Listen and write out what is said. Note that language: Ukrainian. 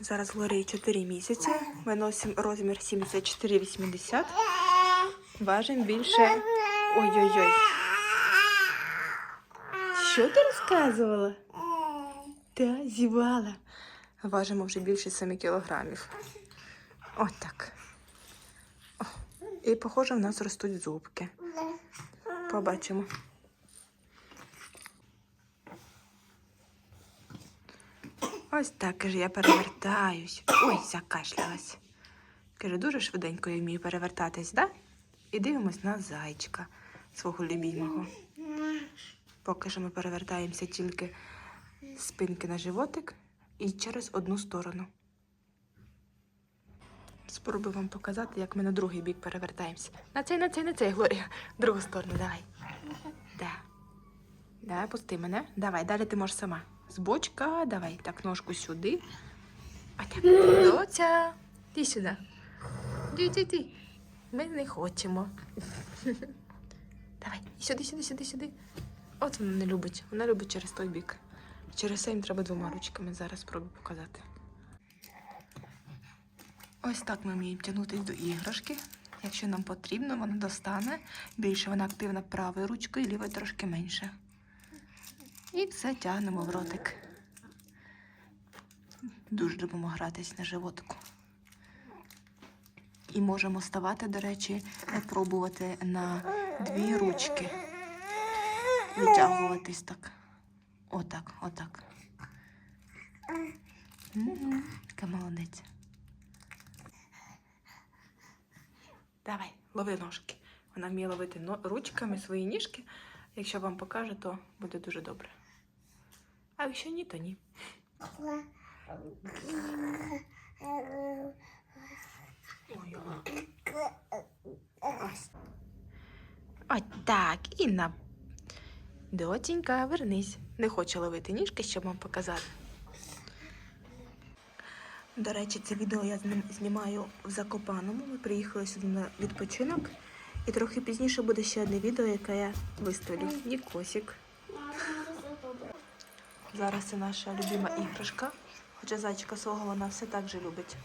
Зараз Глорії 4 місяці. Ми носимо розмір 74-80. Важимо більше. Ой-ой-ой. Що ти розказувала? Та, зівала. Важимо вже більше 7 кілограмів. Ось так. І, похоже, в нас ростуть зубки. Побачимо. Ось так, каже, я перевертаюсь. Ой, закашлялась. Каже, дуже швиденько я вмію перевертатись, да? І дивимось на зайчика свого любімого. Поки що ми перевертаємося тільки спинки на животик і через одну сторону. Спробую вам показати, як ми на другий бік перевертаємося. На цей, на цей, на цей, Глорія. Другу сторону, давай. Да. Давай, пусти мене. Давай, далі ти можеш сама. З бочка, давай, так, ножку сюди. А так, доця. Ти сюди. Ти, ти, ти. Ми не хочемо. Давай, сюди, сюди, сюди, сюди. От вона не любить. Вона любить через той бік. Через це їм треба двома ручками. Зараз спробую показати. Ось так ми вміємо тягнутися до іграшки. Якщо нам потрібно, вона достане. Більше вона активна правою ручкою, лівою трошки менше. І все тягнемо в ротик. Дуже любимо гратись на животику. І можемо ставати, до речі, пробувати на дві ручки. Витягуватись так. Отак, отак. Яка молодець. Давай, лови ножки. Вона вміє ловити ручками свої ніжки. Якщо вам покаже, то буде дуже добре. А якщо ні, то ні. Ой. Ось. Так, і на. Дотінька, вернись. Не хочу ловити ніжки, щоб вам показати. До речі, це відео я знімаю в Закопаному. Ми приїхали сюди на відпочинок. І трохи пізніше буде ще одне відео, яке я виставлю. Нікосик. Зараз це наша любима іграшка. Хоча зайчика свого вона все так же любить.